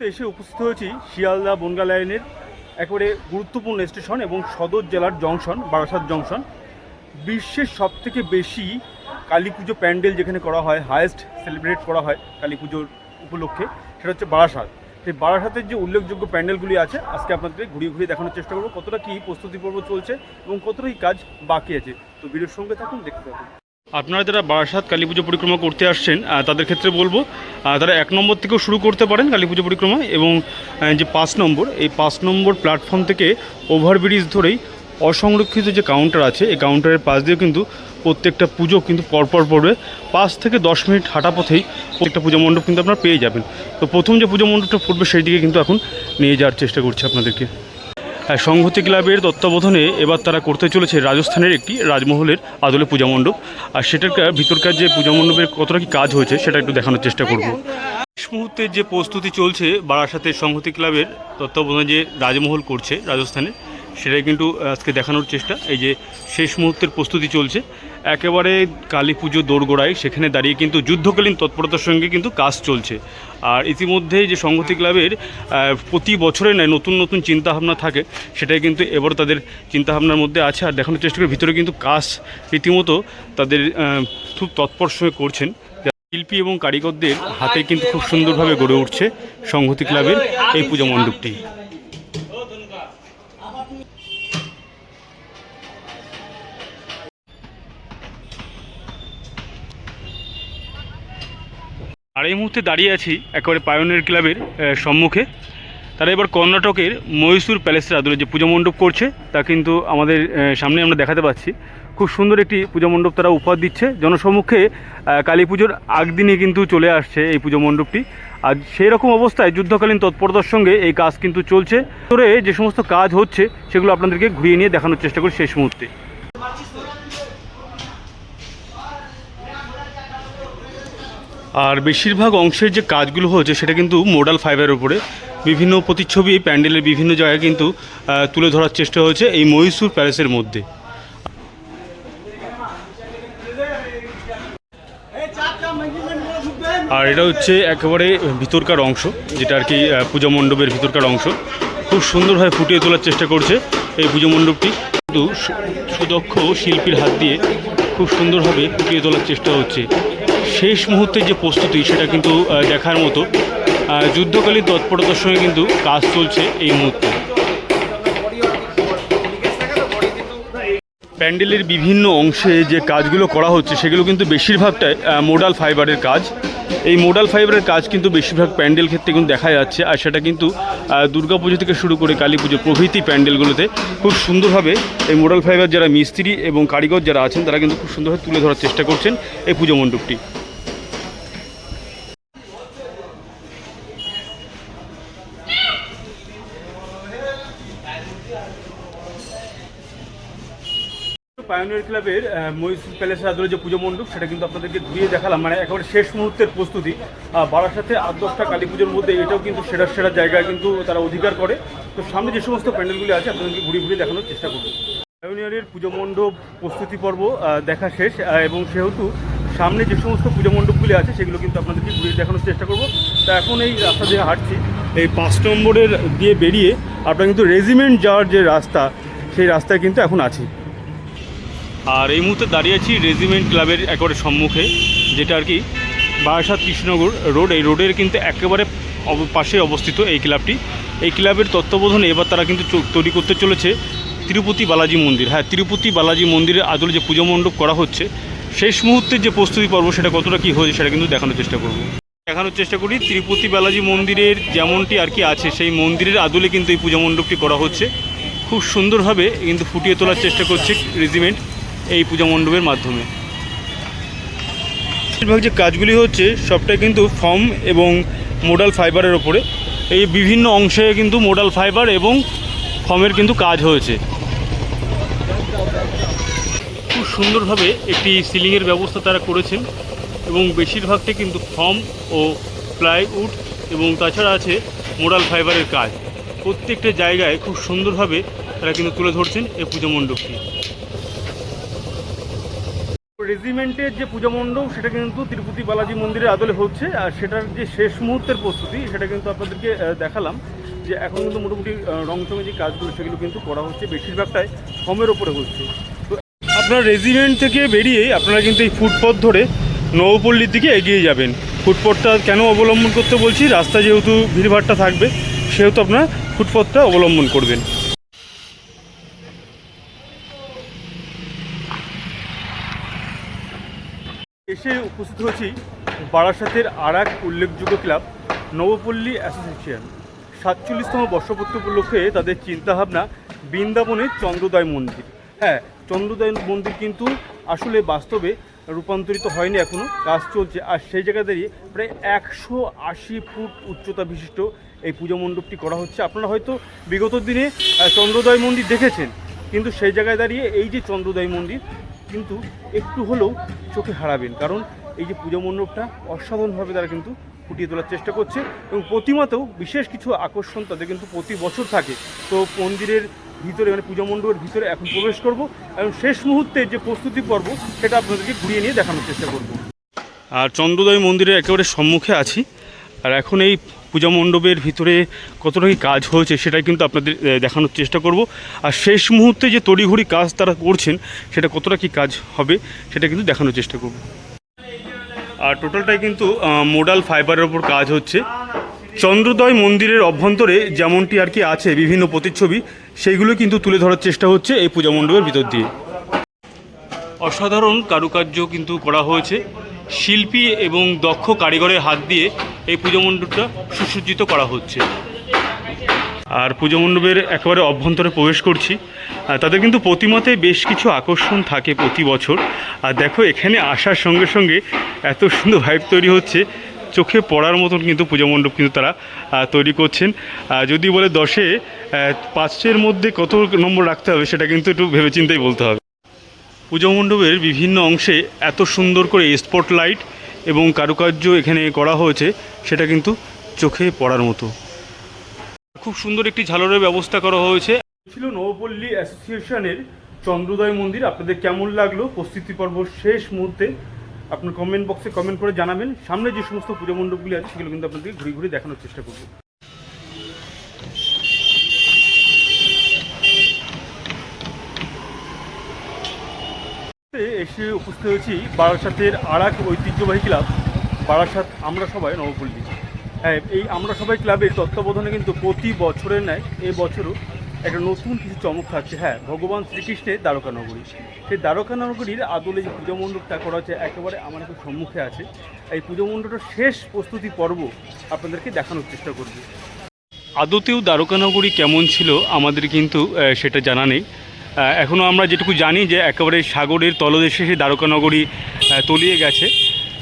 এসে উপস্থিত হয়েছি শিয়ালদা বনগা লাইনের একেবারে গুরুত্বপূর্ণ স্টেশন এবং সদর জেলার জংশন, বারাসাত জংশন। বিশ্বের সব থেকে বেশি কালী পুজো প্যান্ডেল যেখানে করা হয় হায়েস্ট সেলিব্রেট করা হয় কালী পুজোর উপলক্ষে, সেটা হচ্ছে বারাসাত। সেই বারাসাতের যে উল্লেখযোগ্য প্যান্ডেলগুলি আছে, আজকে আপনাদের ঘুরিয়ে ঘুরিয়ে দেখানোর চেষ্টা করব, কতটা কী প্রস্তুতি পর্ব চলছে এবং কতটা কাজ বাকি আছে। তো ভিডিওর সঙ্গে থাকুন, দেখতে থাকুন। আপনারা যারা বারাসাত কালী পুজো পরিক্রমা করতে আসছেন তাদের ক্ষেত্রে বলব তারা এক নম্বর থেকেও শুরু করতে পারেন কালী পুজো পরিক্রমা এবং যে পাঁচ নম্বর, এই পাঁচ নম্বর প্ল্যাটফর্ম থেকে ওভারব্রিজ ধরেই অসংরক্ষিত যে কাউন্টার আছে, এই কাউন্টারের পাশ দিয়ে কিন্তু প্রত্যেকটা পুজো কিন্তু পরপর পড়বে। পাঁচ থেকে দশ মিনিট হাঁটা পথেই প্রত্যেকটা পুজো মণ্ডপ কিন্তু আপনারা পেয়ে যাবেন। তো প্রথম যে পুজো মণ্ডপটা পড়বে সেই দিকে কিন্তু এখন নিয়ে যাওয়ার চেষ্টা করছি আপনাদেরকে। সংহতি ক্লাবের তত্ত্বাবধানে এবার তারা করতে চলেছে রাজস্থানের একটি রাজমহলের আদলে পূজা মণ্ডপ। আর সেটার ভিতরকার যে পূজা মণ্ডপের কতটা কি কাজ হয়েছে সেটা একটু দেখানোর চেষ্টা করব। শেষ মুহূর্তে যে প্রস্তুতি চলছে বারাসাতের সংহতি ক্লাবের তত্ত্বাবধানে যে রাজমহল করছে রাজস্থানে, সেটাই কিন্তু আজকে দেখানোর চেষ্টা। এই যে শেষ মুহূর্তের প্রস্তুতি চলছে। একেবারে কালী পুজো দোরগোড়ায়, সেখানে দাঁড়িয়ে কিন্তু যুদ্ধকালীন তৎপরতার সঙ্গে কিন্তু কাজ চলছে। আর ইতিমধ্যে যে সংহতি ক্লাবের প্রতি বছরে নয় নতুন নতুন চিন্তাভাবনা থাকে, সেটাই কিন্তু এবার তাদের চিন্তাভাবনার মধ্যে আছে। আর দেখানোর চেষ্টা করে, ভিতরে কিন্তু কাজ রীতিমতো তাদের খুব তৎপর সঙ্গে করছেন। শিল্পী এবং কারিগরদের হাতে কিন্তু খুব সুন্দরভাবে গড়ে উঠছে সংহতি ক্লাবের এই পূজা মণ্ডপটি। আর এই মুহূর্তে দাঁড়িয়ে আছি একেবারে পায়োনিয়ার ক্লাবের সম্মুখে। তারা এবার কর্ণাটকের মহীশূর প্যালেসের আদলে যে পূজা মণ্ডপ করছে, তা কিন্তু আমাদের সামনে আমরা দেখাতে পাচ্ছি। খুব সুন্দর একটি পূজা মণ্ডপ তারা উপহার দিচ্ছে। জনসম্মুখে কালী পুজোর আগদিনে কিন্তু চলে আসছে এই পুজো মণ্ডপটি। আর সেই রকম অবস্থায় যুদ্ধকালীন তৎপরতার সঙ্গে এই কাজ কিন্তু চলছে। তোরে যে সমস্ত কাজ হচ্ছে, সেগুলো আপনাদেরকে ঘুরিয়ে নিয়ে দেখানোর চেষ্টা করি শেষ মুহূর্তে। আর বেশিরভাগ অংশের যে কাজগুলো হচ্ছে সেটা কিন্তু মোডাল ফাইবারের উপরে। বিভিন্ন প্রতিচ্ছবি, এই প্যান্ডেলের বিভিন্ন জায়গায় কিন্তু তুলে ধরার চেষ্টা হয়েছে এই মহীশূর প্যালেসের মধ্যে। আর এটা হচ্ছে একেবারে ভিতরকার অংশ, যেটা আর কি পূজা মণ্ডপের ভিতরকার অংশ। খুব সুন্দরভাবে ফুটিয়ে তোলার চেষ্টা করছে এই পুজো মণ্ডপটি। কিন্তু সুদক্ষ শিল্পীর হাত দিয়ে খুব সুন্দরভাবে ফুটিয়ে তোলার চেষ্টা হচ্ছে। শেষ মুহূর্তে যে প্রস্তুতি, সেটা কিন্তু দেখার মতো। যুদ্ধকালীন তৎপরতার সঙ্গে কিন্তু কাজ চলছে এই মুহূর্তে। প্যান্ডেলের বিভিন্ন অংশে যে কাজগুলো করা হচ্ছে, সেগুলো কিন্তু বেশিরভাগটাই মোডাল ফাইবারের কাজ। এই মোডাল ফাইবারের কাজ কিন্তু বেশিরভাগ প্যান্ডেল ক্ষেত্রে কিন্তু দেখা যাচ্ছে, আর সেটা কিন্তু দুর্গা পুজো থেকে শুরু করে কালী পুজো প্রভৃতি প্যান্ডেলগুলোতে খুব সুন্দরভাবে এই মোডাল ফাইবার যারা মিস্ত্রি এবং কারিগর যারা আছেন, তারা কিন্তু খুব সুন্দরভাবে তুলে ধরার চেষ্টা করছেন এই পুজো মণ্ডপটি। পায়োনিয়ার ক্লাবের মহীশূর প্যালেসের আদলে যে পুজো মণ্ডপ, সেটা কিন্তু আপনাদেরকে ঘুরিয়ে দেখালাম। মানে একেবারে শেষ মুহূর্তের প্রস্তুতি। বারাসাতে আট দশটা কালী পুজোর মধ্যে এটাও কিন্তু সেরা সেরা জায়গায় কিন্তু তারা অধিকার করে। তো সামনে যে সমস্ত প্যান্ডেলগুলি আছে, আপনাদেরকে ঘুরিয়ে ঘুরিয়ে দেখানোর চেষ্টা করব। পায়োনিয়ারের পুজো মণ্ডপ প্রস্তুতি পর্ব দেখা শেষ। এবং সেহেতু সামনে যে সমস্ত পুজো মণ্ডপগুলি আছে, সেগুলো কিন্তু আপনাদেরকে ঘুরিয়ে দেখানোর চেষ্টা করব। তো এখন এই রাস্তা দিয়ে হাঁটছি। এই পাঁচ নম্বরের দিয়ে বেরিয়ে আপনারা কিন্তু রেজিমেন্ট যাওয়ার যে রাস্তা, সেই রাস্তায় কিন্তু এখন আছি। আর এই মুহূর্তে দাঁড়িয়ে আছি রেজিমেন্ট ক্লাবের একেবারে সম্মুখে, যেটা আর কি বারাসাত কৃষ্ণনগর রোড। এই রোডের কিন্তু একেবারে পাশে অবস্থিত এই ক্লাবটি। এই ক্লাবের তত্ত্বাবধানে এবার তারা কিন্তু তৈরি করতে চলেছে তিরুপতি বালাজি মন্দির। হ্যাঁ তিরুপতি বালাজি মন্দিরের আদলে যে পুজো মণ্ডপ করা হচ্ছে, শেষ মুহূর্তের যে প্রস্তুতি পর্ব সেটা কতটা কী হয়েছে সেটা কিন্তু দেখানোর চেষ্টা করব। দেখানোর চেষ্টা করি, তিরুপতি বালাজি মন্দিরের যেমনটি আর কি আছে, সেই মন্দিরের আদলে কিন্তু এই পূজা মণ্ডপটি করা হচ্ছে। খুব সুন্দরভাবে কিন্তু ফুটিয়ে তোলার চেষ্টা করছে রেজিমেন্ট। এই পূজা মণ্ডপের মাধ্যমে। বেশিরভাগ যে কাজগুলি হচ্ছে, সবটাই কিন্তু ফর্ম এবং মোডাল ফাইবারের ওপরে। এই বিভিন্ন অংশে কিন্তু মোডাল ফাইবার এবং ফর্মের কিন্তু কাজ হয়েছে। খুব সুন্দরভাবে একটি সিলিংয়ের ব্যবস্থা তারা করেছেন এবং বেশিরভাগটাই কিন্তু ফর্ম ও প্লাইউড এবং তাছাড়া আছে মোডাল ফাইবারের কাজ। প্রত্যেকটা জায়গায় খুব সুন্দরভাবে তারা কিন্তু তুলে ধরছেন এই পুজো মণ্ডপটি রেজিমেন্টের যে পূজা মণ্ডপ, সেটা কিন্তু তিরুপতি বালাজি মন্দিরের আদলে হচ্ছে। আর সেটার যে শেষ মুহূর্তের প্রস্তুতি, সেটা কিন্তু আপনাদেরকে দেখালাম যে এখন কিন্তু মোটামুটি রংচঙে যে কাজগুলো, সেগুলো কিন্তু করা হচ্ছে। বেশিরভাগটাই ফর্মের ওপরে হচ্ছে। তো আপনার রেজিমেন্ট থেকে বেরিয়ে আপনারা কিন্তু এই ফুটপথ ধরে নবপল্লীর দিকে এগিয়ে যাবেন। ফুটপথটা কেন অবলম্বন করতে বলছি? রাস্তা যেহেতু ভিড়ভাড়টা থাকবে, সেহেতু আপনারা ফুটপথটা অবলম্বন করবেন। এসে উপস্থিত হয়েছি বারাসাতের আর এক উল্লেখযোগ্য ক্লাব, নবপল্লী অ্যাসোসিয়েশন। সাতচল্লিশতম বর্ষপূর্তি উপলক্ষে তাদের চিন্তাভাবনা বৃন্দাবনের চন্দ্রোদয় মন্দির। হ্যাঁ চন্দ্রোদয় মন্দির কিন্তু আসলে বাস্তবে রূপান্তরিত হয়নি এখনও কাজ চলছে। আর সেই জায়গায় দাঁড়িয়ে প্রায় একশো আশি ফুট উচ্চতা বিশিষ্ট এই পূজা মণ্ডপটি করা হচ্ছে। আপনারা হয়তো বিগত দিনে চন্দ্রোদয় মন্দির দেখেছেন। কিন্তু সেই জায়গায় দাঁড়িয়ে এই যে চন্দ্রোদয় মন্দির কিন্তু একটু হলেও চোখে হারাবেন। কারণ এই যে পূজা মণ্ডপটা অসাধারণভাবে তারা কিন্তু ফুটিয়ে তোলার চেষ্টা করছে এবং প্রতিমাতেও বিশেষ কিছু আকর্ষণ তাদের কিন্তু প্রতি বছর থাকে। তো মন্দিরের ভিতরে মানে পূজা মণ্ডপের ভিতরে এখন প্রবেশ করব এবং শেষ মুহূর্তে যে প্রস্তুতি পর্ব সেটা আপনাদেরকে ঘুরিয়ে নিয়ে দেখানোর চেষ্টা করব। আর চন্দ্রোদয় মন্দিরের একেবারে সম্মুখে আছি। আর এখন এই পূজা মণ্ডপের ভিতরে কতটা কি কাজ হয়েছে সেটাই কিন্তু আপনাদের দেখানোর চেষ্টা করব। আর শেষ মুহূর্তে যে তড়িঘড়ি কাজ তারা করছেন, সেটা কতটা কি কাজ হবে সেটা কিন্তু দেখানোর চেষ্টা করব। আর টোটালটাই কিন্তু মোডাল ফাইবারের ওপর কাজ হচ্ছে। চন্দ্রোদয় মন্দিরের অভ্যন্তরে যেমনটি আর কি আছে বিভিন্ন প্রতিচ্ছবি, সেইগুলো কিন্তু তুলে ধরার চেষ্টা হচ্ছে এই পূজা মণ্ডপের ভিতর দিয়ে। অসাধারণ কারুকার্য কিন্তু করা হয়েছে। শিল্পী এবং দক্ষ কারিগরের হাত দিয়ে এই পুজো মণ্ডপটা সুসজ্জিত করা হচ্ছে। আর পুজো মণ্ডপের একেবারে অভ্যন্তরে প্রবেশ করছি। তাদের কিন্তু প্রতিমাতে বেশ কিছু আকর্ষণ থাকে প্রতি বছর। আর দেখো, এখানে আসার সঙ্গে সঙ্গে এত সুন্দর ভাইব তৈরি হচ্ছে। চোখে পড়ার মতন কিন্তু পূজা মণ্ডপ কিন্তু তারা তৈরি করছেন। যদি বলে দশে পাঁচের মধ্যে কত নম্বর রাখতে হবে সেটা কিন্তু একটু ভেবেচিন্তেই বলতে হবে। পুজো মণ্ডপের বিভিন্ন অংশে এত সুন্দর করে স্পট লাইট এবং কারুকার্য এখানে করা হয়েছে, সেটা কিন্তু চোখে পড়ার মতো। খুব সুন্দর একটি ঝালরের ব্যবস্থা করা হয়েছে। ছিল নবপল্লী অ্যাসোসিয়েশনের চন্দ্রোদয় মন্দির। আপনাদের কেমন লাগল? প্রস্তুতি পর্ব শেষ মুহূর্তে আপনার কমেন্ট বক্সে কমেন্ট করে জানাবেন। সামনে যে সমস্ত পুজো মণ্ডপগুলি আছে, সেগুলো কিন্তু আপনাদেরকে ঘুরে ঘুরে দেখানোর চেষ্টা করব। এসে উপস্থিত হয়েছি বারাসাতের আর এক ঐতিহ্যবাহী ক্লাব, বারাসাত আমরা সবাই নবপল্লী। হ্যাঁ এই আমরা সবাই ক্লাবের তত্ত্বাবধানে কিন্তু প্রতি বছরের ন্যায় এই বছরও একটা নতুন কিছু চমক থাকছে। হ্যাঁ ভগবান শ্রীকৃষ্ণের দ্বারকা নগরী। সেই দ্বারকা নগরীর আদলে যে পুজো মণ্ডপটা করা হচ্ছে একেবারে আমার একটু সম্মুখে আছে। এই পুজো মণ্ডপটার শেষ প্রস্তুতি পর্ব আপনাদেরকে দেখানোর চেষ্টা করব। আদতেও দ্বারকানগরী কেমন ছিল আমাদের কিন্তু সেটা জানা নেই। এখনও আমরা যেটুকু জানি যে একেবারে সাগরের তলদেশে সেই দ্বারকানগরী তলিয়ে গেছে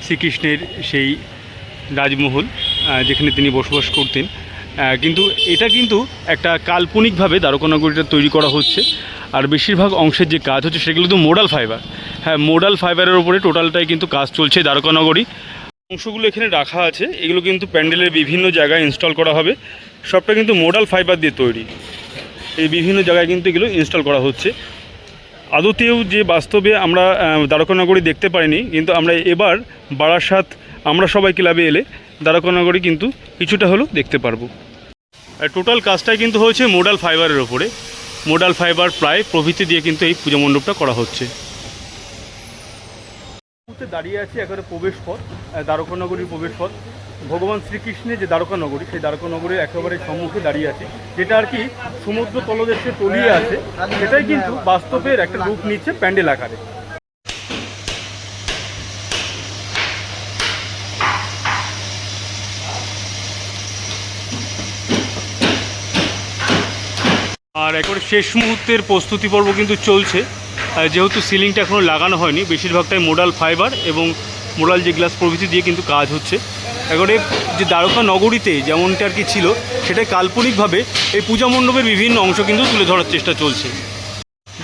শ্রীকৃষ্ণের সেই রাজমহল যেখানে তিনি বসবাস করতেন। কিন্তু এটা কিন্তু একটা কাল্পনিকভাবে দ্বারকানগরীটা তৈরি করা হচ্ছে। আর বেশিরভাগ অংশের যে কাজ হচ্ছে সেগুলো তো মোডাল ফাইবার হ্যাঁ মোডাল ফাইবারের উপরে টোটালটাই কিন্তু কাজ চলছে দ্বারকানগরী অংশগুলো এখানে রাখা আছে। এগুলো কিন্তু প্যান্ডেলের বিভিন্ন জায়গায় ইনস্টল করা হবে। সবটা কিন্তু মোডাল ফাইবার দিয়ে তৈরি। এই বিভিন্ন জায়গায় কিন্তু এগুলো ইনস্টল করা হচ্ছে। আদতেও যে বাস্তবে আমরা দ্বারকানগরী দেখতে পাইনি, কিন্তু আমরা এবার বারাসাত, আমরা সবাই ক্লাবে এলে দ্বারকানগরী কিন্তু কিছুটা হলেও দেখতে পারব। আর টোটাল কাজটাই কিন্তু হয়েছে মোডাল ফাইবারের ওপরে। মোডাল ফাইবার প্রায় প্রভৃতি দিয়ে কিন্তু এই পুজো মণ্ডপটা করা হচ্ছে। দাঁড়িয়ে আছে একেবারে প্রবেশ পথ দ্বারকানগরীর প্রবেশ পথ। ভগবান শ্রীকৃষ্ণের যে দ্বারকা নগরী, সেই দ্বারকা নগরীর একেবারে সম্মুখে দাঁড়িয়ে আছে। যেটা আর কি সমুদ্র তলদেশে তলিয়ে আছে, সেটাই কিন্তু বাস্তবের একটা রূপ নিচ্ছে প্যান্ডেল আকারে। আর একেবারে শেষ মুহূর্তের প্রস্তুতি পর্ব কিন্তু চলছে। যেহেতু সিলিংটা এখনও লাগানো হয়নি, বেশিরভাগটাই মোডাল ফাইবার এবং মোডাল যে গ্লাস প্রভৃতি দিয়ে কিন্তু কাজ হচ্ছে। একেবারে যে দ্বারকা নগরীতে যেমনটা আর কি ছিল, সেটাই কাল্পনিকভাবে এই পূজা মণ্ডপের বিভিন্ন অংশ কিন্তু তুলে ধরার চেষ্টা চলছে।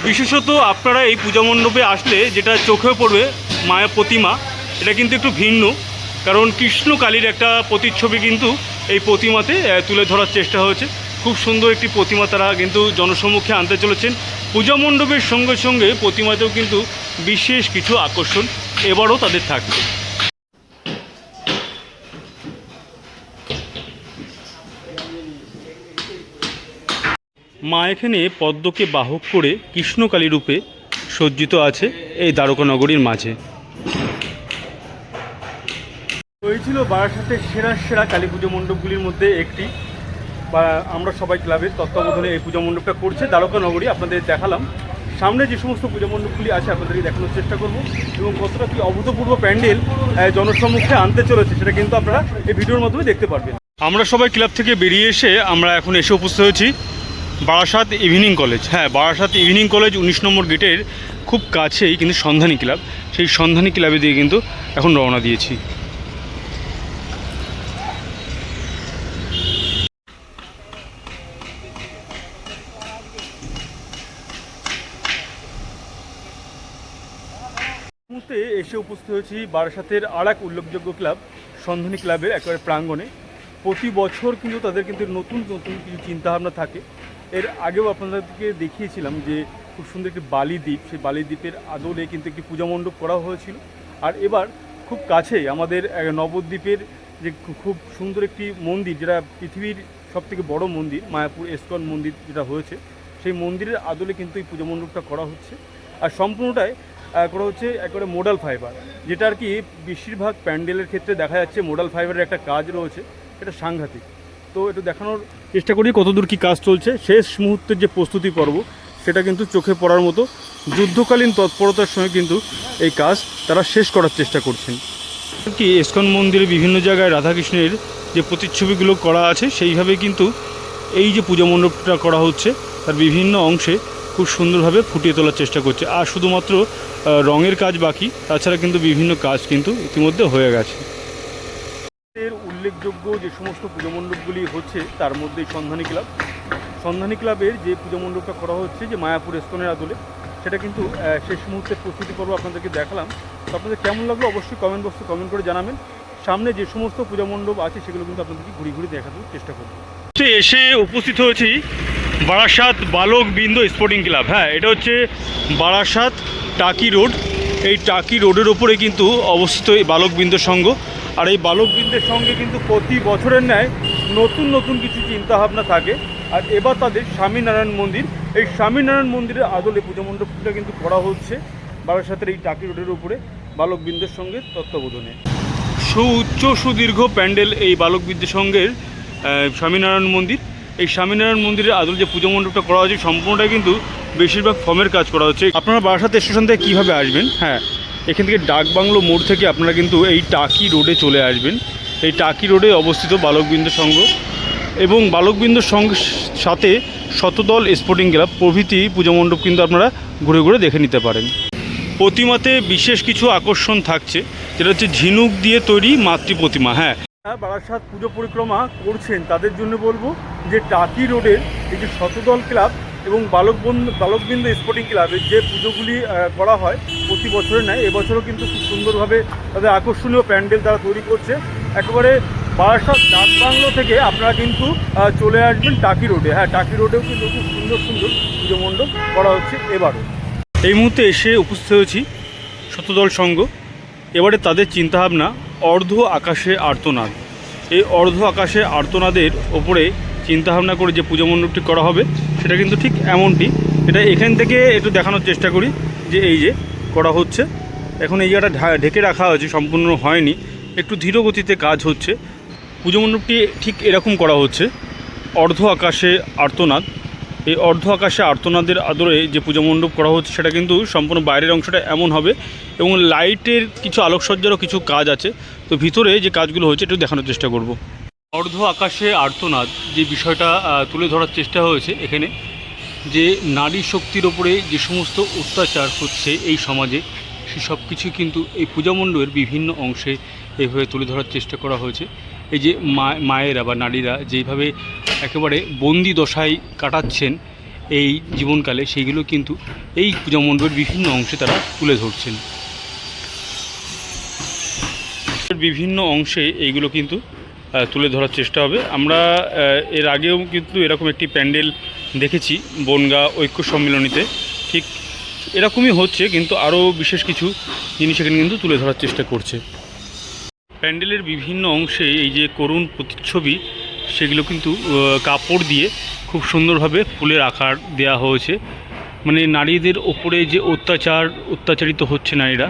বিশেষত আপনারা এই পূজা মণ্ডপে আসলে যেটা চোখে পড়বে মায়ের প্রতিমা, এটা কিন্তু একটু ভিন্ন। কারণ কৃষ্ণ কালীর একটা প্রতিচ্ছবি কিন্তু এই প্রতিমাতে তুলে ধরার চেষ্টা হয়েছে। খুব সুন্দর একটি প্রতিমা তারা কিন্তু জনসম্মুখে আনতে চলেছেন। পূজা মণ্ডপের সঙ্গে সঙ্গে প্রতিমাতেও কিন্তু বিশেষ কিছু আকর্ষণ এবারও তাদের থাকবে। মা এখানে পদ্মকে বাহক করে কৃষ্ণকালী রূপে সজ্জিত আছে এই দ্বারকা নগরীর মাঝে হয়েছিল বারাসাতের সেরা সেরা কালী পুজো মণ্ডপগুলির মধ্যে একটি। বা আমরা সবাই ক্লাবের তত্ত্বাবধানে এই পূজা মণ্ডপটা করছে দ্বারকা নগরী আপনাদের দেখালাম। সামনে যে সমস্ত পূজা মণ্ডপগুলি আছে আপনাদেরকে দেখানোর চেষ্টা করব এবং কতটা কি অভূতপূর্ব প্যান্ডেল জনসম্মুখে আনতে চলেছে সেটা কিন্তু আপনারা এই ভিডিওর মাধ্যমে দেখতে পারবেন। আমরা সবাই ক্লাব থেকে বেরিয়ে এসে আমরা এখন এসে উপস্থিত হয়েছি। বারাসাত ইভিনিং কলেজ হ্যাঁ বারাসাত ইভিনিং কলেজ উনিশ নম্বর গেটের খুব কাছেই কিন্তু সন্ধানী ক্লাব, সেই সন্ধানী ক্লাবে দিয়ে কিন্তু এখন রওনা দিয়েছি। মুহূর্তে এসে উপস্থিত হয়েছি বারাসাতের আর এক উল্লেখযোগ্য ক্লাব, সন্ধানী ক্লাবের একেবারে প্রাঙ্গণে। প্রতি বছর কিন্তু তাদের কিন্তু নতুন নতুন কিছু চিন্তাভাবনা থাকে। এর আগেও আপনাদেরকে দেখিয়েছিলাম যে খুব সুন্দর একটি বালি দ্বীপ, সেই বালি দ্বীপের আদলে কিন্তু একটি পূজা মণ্ডপ করা হয়েছিল। আর এবার খুব কাছেই আমাদের নবদ্বীপের যে খুব সুন্দর একটি মন্দির, যেটা পৃথিবীর সবথেকে বড় মন্দির, মায়াপুর এসকন মন্দির যেটা হয়েছে, সেই মন্দিরের আদলে কিন্তু এই পূজা মণ্ডপটা করা হচ্ছে। আর সম্পূর্ণটাই করা হচ্ছে একেবারে মোডাল ফাইবার যেটা আর কি বেশিরভাগ প্যান্ডেলের ক্ষেত্রে দেখা যাচ্ছে মোডাল ফাইবারের একটা কাজ রয়েছে এটা সাংঘাতিক। তো একটু দেখানোর চেষ্টা করি কতদূর কি কাজ চলছে। শেষ মুহূর্তের যে প্রস্তুতি পর্ব, সেটা কিন্তু চোখে পড়ার মতো যুদ্ধকালীন তৎপরতার সঙ্গে কিন্তু এই কাজ তারা শেষ করার চেষ্টা করছেন। কি, ইস্কন মন্দিরে বিভিন্ন জায়গায় রাধাকৃষ্ণের যে প্রতিচ্ছবিগুলো করা আছে, সেইভাবে কিন্তু এই যে পূজা মণ্ডপটা করা হচ্ছে, তার বিভিন্ন অংশে খুব সুন্দরভাবে ফুটিয়ে তোলার চেষ্টা করছে। আর শুধুমাত্র রঙের কাজ বাকি, তাছাড়া কিন্তু বিভিন্ন কাজ কিন্তু ইতিমধ্যে হয়ে গেছে। উল্লেখযোগ্য যে সমস্ত পুজো মণ্ডপগুলি হচ্ছে, তার মধ্যে সন্ধানী ক্লাব। সন্ধানী ক্লাবের যে পুজো মণ্ডপটা করা হচ্ছে যে মায়াপুর এসকনের আদলে, সেটা কিন্তু শেষ মুহূর্তে প্রস্তুতি পর্ব আপনাদেরকে দেখালাম। তো আপনাদের কেমন লাগল অবশ্যই কমেন্ট বক্সে কমেন্ট করে জানাবেন। সামনে যে সমস্ত পূজা মণ্ডপ আছে, সেগুলো কিন্তু আপনাদেরকে ঘুরে ঘুরে দেখানোর চেষ্টা করব। এসে উপস্থিত হয়েছি বারাসাত বালক বিন্দ স্পোর্টিং ক্লাব। হ্যাঁ এটা হচ্ছে বারাসাত টাকি রোড। এই টাকি রোডের ওপরে কিন্তু অবস্থিত এই বালকবৃন্দ সংঘ। আর এই বালকবৃন্দের সঙ্গে কিন্তু প্রতি বছরের ন্যায় নতুন নতুন কিছু চিন্তাভাবনা থাকে। আর এবার তাদের স্বামীনারায়ণ মন্দির। এই স্বামীনারায়ণ মন্দিরের আদলে পুজো মণ্ডপটা কিন্তু করা হচ্ছে বারাসাতের এই টাকি রোডের উপরে বালকবৃন্দের সঙ্গে তত্ত্বাবধানে। সুউচ্চ সুদীর্ঘ প্যান্ডেল এই বালক বিদ্যাসংঘের আহ, স্বামীনারায়ণ মন্দির। এই স্বামীনারায়ণ মন্দিরের আদল যে পুজো মণ্ডপটা করা হয়েছে সম্পূর্ণটা কিন্তু বেশিরভাগ ফর্মের কাজ করা হচ্ছে। আপনারা বারাসাত স্টেশন থেকে কীভাবে আসবেন? হ্যাঁ এখান থেকে ডাকবাংলো মোড় থেকে আপনারা কিন্তু এই টাকি রোডে চলে আসবেন। এই টাকি রোডে অবস্থিত বালকবৃন্দ সংঘ এবং বালকবৃন্দ সংঘ সাথে শতদল স্পোর্টিং ক্লাব প্রভৃতি পুজো মণ্ডপ কিন্তু আপনারা ঘুরে ঘুরে দেখে নিতে পারেন। প্রতিমাতে বিশেষ কিছু আকর্ষণ থাকছে, যেটা হচ্ছে ঝিনুক দিয়ে তৈরি মাতৃ প্রতিমা হ্যাঁ। বারাসাত পুজো পরিক্রমা করছেন, তাদের জন্য বলব যে টাকি রোডের এই যে শতদল ক্লাব এবং বালকবন্ধ, বালকবৃন্দ স্পোর্টিং ক্লাবের যে পুজোগুলি করা হয় প্রতি বছরের নেয় এবছরও কিন্তু খুব সুন্দরভাবে তাদের আকর্ষণীয় প্যান্ডেল তারা তৈরি করছে। একেবারে বারাসাত ডাকবাংলো থেকে আপনারা কিন্তু চলে আসবেন টাকি রোডে। হ্যাঁ টাকি রোডেও কিন্তু খুব সুন্দর সুন্দর পুজো মণ্ডপ করা হচ্ছে এবারও। এই মুহূর্তে এসে উপস্থিত হয়েছি শতদল সংঘ। এবারে তাদের চিন্তাভাবনা অর্ধ আকাশে আর্তনাদ। এই অর্ধ আকাশে আর্তনাদের ওপরে চিন্তাভাবনা করে যে পুজো মণ্ডপটি করা হবে, সেটা কিন্তু ঠিক এমনটি। এটা এখান থেকে একটু দেখানোর চেষ্টা করি যে এই যে করা হচ্ছে। এখন এই জায়গাটা ঢেকে রাখা হয়েছে, সম্পূর্ণ হয়নি। একটু ধীর গতিতে কাজ হচ্ছে। পুজো মণ্ডপটি ঠিক এরকম করা হচ্ছে। অর্ধ আকাশে আর্তনাদ। এই অর্ধ আকাশে আর্তনাদের আদরে যে পুজো মণ্ডপ করা হচ্ছে, সেটা কিন্তু সম্পূর্ণ বাইরের অংশটা এমন হবে এবং লাইটের কিছু আলোকসজ্জারও কিছু কাজ আছে। তো ভিতরে যে কাজগুলো হচ্ছে একটু দেখানোর চেষ্টা করব। অর্ধ আকাশে আর্তনাদ যে বিষয়টা তুলে ধরার চেষ্টা হয়েছে এখানে, যে নারী শক্তির ওপরে যে সমস্ত অত্যাচার হচ্ছে এই সমাজে, সে সব কিছু কিন্তু এই পূজা মণ্ডপের বিভিন্ন অংশে এইভাবে তুলে ধরার চেষ্টা করা হয়েছে। এই যে মায়েরা বা নারীরা যেইভাবে একেবারে বন্দি দশায় কাটাচ্ছেন এই জীবনকালে সেইগুলো কিন্তু এই পূজা মণ্ডপের বিভিন্ন অংশে তারা তুলে ধরছেন। বিভিন্ন অংশে এইগুলো কিন্তু তুলে ধরার চেষ্টা হবে। আমরা এর আগেও কিন্তু এরকম একটি প্যান্ডেল দেখেছি বনগা ঐক্য সম্মিলনীতে। ঠিক এরকমই হচ্ছে, কিন্তু আরও বিশেষ কিছু জিনিস এখানে কিন্তু তুলে ধরার চেষ্টা করছে। প্যান্ডেলের বিভিন্ন অংশে এই যে করুণ প্রতিচ্ছবি, সেগুলো কিন্তু কাপড় দিয়ে খুব সুন্দরভাবে ফুলের আকার দেওয়া হয়েছে। মানে নারীদের ওপরে যে অত্যাচার, অত্যাচারিত হচ্ছে নারীরা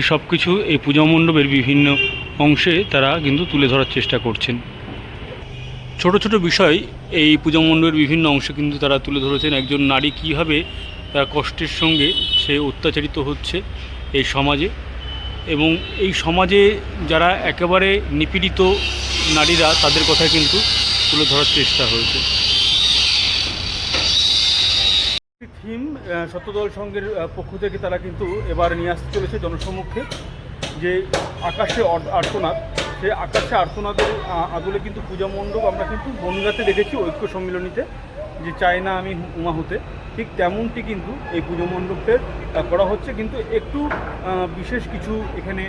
সব কিছু এই পূজা মণ্ডপের বিভিন্ন অংশে তারা কিন্তু তুলে ধরার চেষ্টা করছেন। ছোট ছোট বিষয়, এই পূজা মণ্ডপের বিভিন্ন অংশে কিন্তু তারা তুলে ধরেছেন। একজন নারী কীভাবে তার কষ্টের সঙ্গে সে অত্যাচারিত হচ্ছে এই সমাজে এবং এই সমাজে যারা একেবারে নিপীড়িত নারীরা, তাদের কথা কিন্তু তুলে ধরার চেষ্টা হয়েছে। সত্যদল সংঘের পক্ষ থেকে তারা কিন্তু এবার নিয়ে আসতে চলেছে জনসম্মুখে যে আকাশে আর্তনাদ। সেই আকাশে আর্তনাদের আদলে কিন্তু পূজা মণ্ডপ আমরা কিন্তু বনগাতে দেখেছি ঐক্য সম্মিলনীতে যে চাই না আমি উমা হতে। ঠিক তেমনটি কিন্তু এই পুজো মণ্ডপের করা হচ্ছে। কিন্তু একটু বিশেষ কিছু এখানে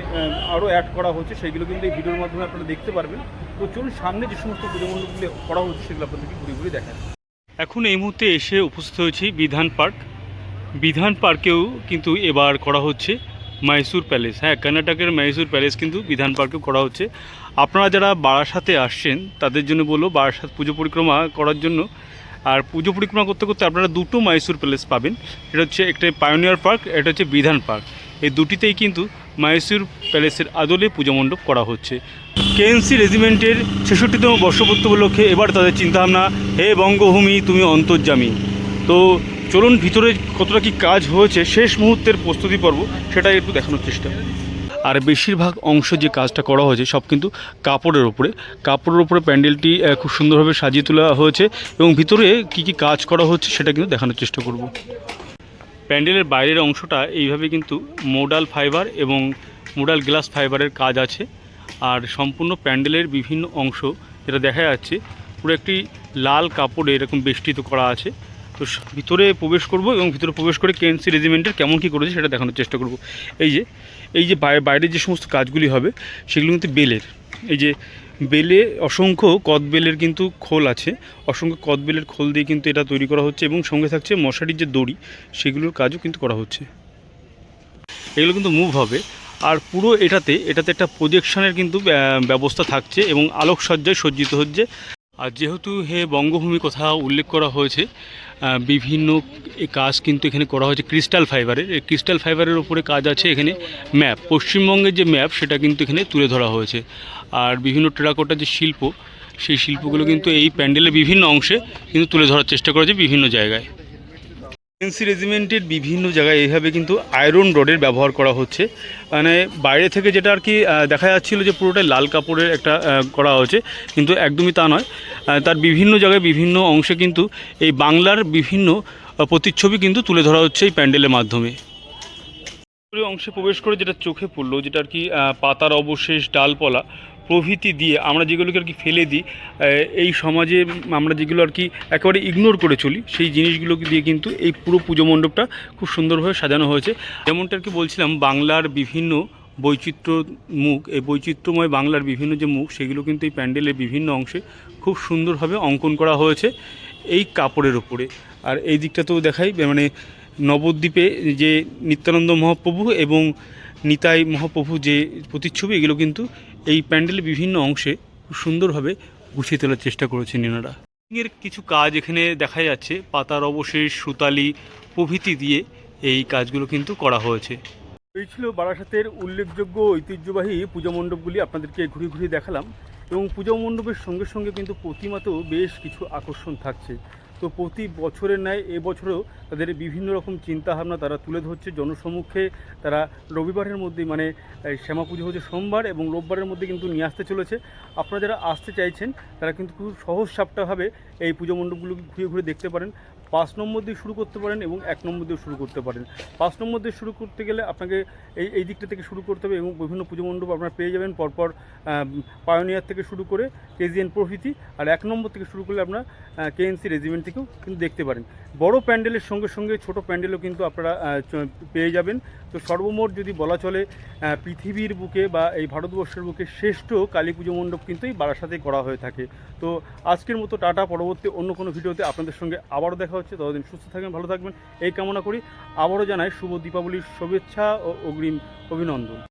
আরও অ্যাড করা হচ্ছে। সেইগুলো কিন্তু এই ভিডিওর মাধ্যমে আপনারা দেখতে পারবেন। তো চলুন, সামনে যে সমস্ত পুজো মণ্ডপগুলি করা হচ্ছে, সেগুলো আপনাদেরকে ঘুরে ঘুরে দেখান এখন এই মুহূর্তে এসে উপস্থিত হয়েছি বিধান পার্ক। বিধান পার্কেও কিন্তু এবার করা হচ্ছে মাইসুর প্যালেস হ্যাঁ কর্ণাটকের মাইসুর প্যালেস কিন্তু বিধান পার্কেও করা হচ্ছে। আপনারা যারা বারাসাতে আসছেন, তাদের জন্য বলব বারাসাত পুজো পরিক্রমা করার জন্য। আর পুজো পরিক্রমা করতে করতে আপনারা দুটো মাইসুর প্যালেস পাবেন। এটা হচ্ছে একটা পায়োনিয়ার পার্ক এটা হচ্ছে বিধান পার্ক। এই দুটিতেই কিন্তু মাইসুর প্যালেসের আদলে পুজো মণ্ডপ করা হচ্ছে। কেএনসি রেজিমেন্টের ছেষট্টিতম বর্ষপূর্তি উপলক্ষে এবার তাদের চিন্তাভাবনা, হে বঙ্গভূমি, তুমি অন্তর্জামী তো চলুন ভিতরে কতটা কি কাজ হয়েছে, শেষ মুহূর্তের প্রস্তুতি পর্ব, সেটাই একটু দেখানোর চেষ্টা। আর বেশিরভাগ অংশ যে কাজটা করা হয়েছে, সব কিন্তু কাপড়ের ওপরে কাপড়ের ওপরে প্যান্ডেলটি খুব সুন্দরভাবে সাজিয়ে তোলা হয়েছে এবং ভিতরে কি কি কাজ করা হচ্ছে, সেটা কিন্তু দেখানোর চেষ্টা করব। প্যান্ডেলের বাইরের অংশটা এইভাবে কিন্তু মোডাল ফাইবার এবং মোডাল গ্লাস ফাইবারের কাজ আছে। আর সম্পূর্ণ প্যান্ডেলের বিভিন্ন অংশ যেটা দেখা যাচ্ছে, পুরো একটি লাল কাপড়ে এরকম বেষ্টিত করা আছে। তো ভিতরে প্রবেশ করব এবং ভিতরে প্রবেশ করে কেএনসি রেজিমেন্টের কেমন কী করেছে সেটা দেখানোর চেষ্টা করব। এই যে এই যে বাইরে বাইরে যে সমস্ত কাজগুলি হবে, সেগুলো কিন্তু বেলের। এই যে, বেলে অসংখ্য কদবেলের কিন্তু খোল আছে। অসংখ্য কদবেলের খোল দিয়ে কিন্তু এটা তৈরি করা হচ্ছে এবং সঙ্গে থাকছে মশারির যে দড়ি, সেগুলোর কাজও কিন্তু করা হচ্ছে। এগুলো কিন্তু মুভ হবে। আর পুরো এটাতে এটাতে একটা প্রজেকশনের কিন্তু ব্যবস্থা থাকছে এবং আলোকসজ্জায় সজ্জিত হচ্ছে। আর যেহেতু হে বঙ্গভূমি কথা উল্লেখ করা হয়েছে বিভিন্ন কাজ কিন্তু এখানে করা হয়েছে ক্রিস্টাল ফাইবারের। এই ক্রিস্টাল ফাইবারের ওপরে কাজ আছে এখানে ম্যাপ। পশ্চিমবঙ্গের যে ম্যাপ, সেটা কিন্তু এখানে তুলে ধরা হয়েছে। আর বিভিন্ন টেরাকোটার যে শিল্প, সেই শিল্পগুলো কিন্তু এই প্যান্ডেলের বিভিন্ন অংশে কিন্তু তুলে ধরার চেষ্টা করেছে বিভিন্ন জায়গায়। এনসি রেজিমেন্টের বিভিন্ন জায়গায় এইভাবে কিন্তু আয়রন রডের ব্যবহার করা হচ্ছে। মানে বাইরে থেকে যেটা আর কি দেখা যাচ্ছিল যে পুরোটাই লাল কাপড়ের একটা করা হয়েছে, কিন্তু একদমই তা নয়। তার বিভিন্ন জায়গায় বিভিন্ন অংশে কিন্তু এই বাংলার বিভিন্ন প্রতিচ্ছবি কিন্তু তুলে ধরা হচ্ছে এই প্যান্ডেলের মাধ্যমে। অংশে প্রবেশ করে যেটা চোখে পড়ল, যেটা আর কি পাতার অবশেষ ডালপালা প্রভৃতি দিয়ে আমরা যেগুলোকে আর কি ফেলে দিই এই সমাজে আমরা যেগুলো আর কি একেবারে ইগনোর করে চলি, সেই জিনিসগুলো দিয়ে কিন্তু এই পুরো পুজো মণ্ডপটা খুব সুন্দরভাবে সাজানো হয়েছে। যেমনটা আর কি বলছিলাম, বাংলার বিভিন্ন বৈচিত্র্য মুখ এই বৈচিত্র্যময় বাংলার বিভিন্ন যে মুখ, সেগুলো কিন্তু এই প্যান্ডেলের বিভিন্ন অংশে খুব সুন্দরভাবে অঙ্কন করা হয়েছে এই কাপড়ের ওপরে আর এই দিকটাতেও দেখাই মানে নবদ্বীপে যে নিত্যানন্দ মহাপ্রভু এবং নিতাই মহাপ্রভু যে প্রতিচ্ছবি, এগুলো কিন্তু এই প্যান্ডেলের বিভিন্ন অংশে খুব সুন্দরভাবে গুছিয়ে তোলার চেষ্টা করেছেন এনারা এর কিছু কাজ এখানে দেখা যাচ্ছে, পাতার অবশেষ, সুতালি প্রভৃতি দিয়ে এই কাজগুলো কিন্তু করা হয়েছে। এই ছিল বারাসাতের উল্লেখযোগ্য ঐতিহ্যবাহী পূজা মণ্ডপগুলি আপনাদেরকে ঘুরিয়ে ঘুরিয়ে দেখালাম এবং পূজা মণ্ডপের সঙ্গে সঙ্গে কিন্তু প্রতিমাতেও বেশ কিছু আকর্ষণ থাকছে। তো প্রতি বছরের ন্যায় এবছরেও তাদের বিভিন্ন রকম চিন্তাভাবনা তারা তুলে ধরছে। জনসম্মুখে তারা রবিবারের মধ্যে মানে শ্যামা পুজো হচ্ছে সোমবার এবং রোববারের মধ্যে কিন্তু নিয়ে আসতে চলেছে। আপনারা যারা আসতে চাইছেন, তারা কিন্তু খুব সহজ সাপটাভাবে এই পুজো মণ্ডপগুলো ঘুরে ঘুরে দেখতে পারেন। পাঁচ নম্বর দিয়ে শুরু করতে পারেন এবং এক নম্বর দিয়ে শুরু করতে পারেন। পাঁচ নম্বর দিয়ে শুরু করতে গেলে আপনাকে এই এই দিকটা থেকে শুরু করতে হবে এবং বিভিন্ন পুজো মণ্ডপ আপনারা পেয়ে যাবেন। পরপর পায়োনিয়ার থেকে শুরু করে কেজিএন প্রভৃতি আর এক নম্বর থেকে শুরু করলে আপনারা কেএনসি রেজিমেন্ট থেকেও কিন্তু দেখতে পারেন। বড় প্যান্ডেলের সঙ্গে সঙ্গে ছোট প্যান্ডেলও কিন্তু আপনারা পেয়ে যাবেন। তো সর্বমোট যদি বলা চলে পৃথিবীর বুকে বা এই ভারতবর্ষের বুকে শ্রেষ্ঠ কালী পুজো মণ্ডপ কিন্তু এই বারাসাতেই করা হয়ে থাকে। তো আজকের মতো টাটা। পরবর্তী অন্য কোনো ভিডিওতে আপনাদের সঙ্গে আবারও দেখা হচ্ছে, ততদিন সুস্থ থাকবেন, ভালো থাকবেন। এই কামনা করি। আবারও জানাই, শুভ দীপাবলির শুভেচ্ছা ও অগ্রিম অভিনন্দন।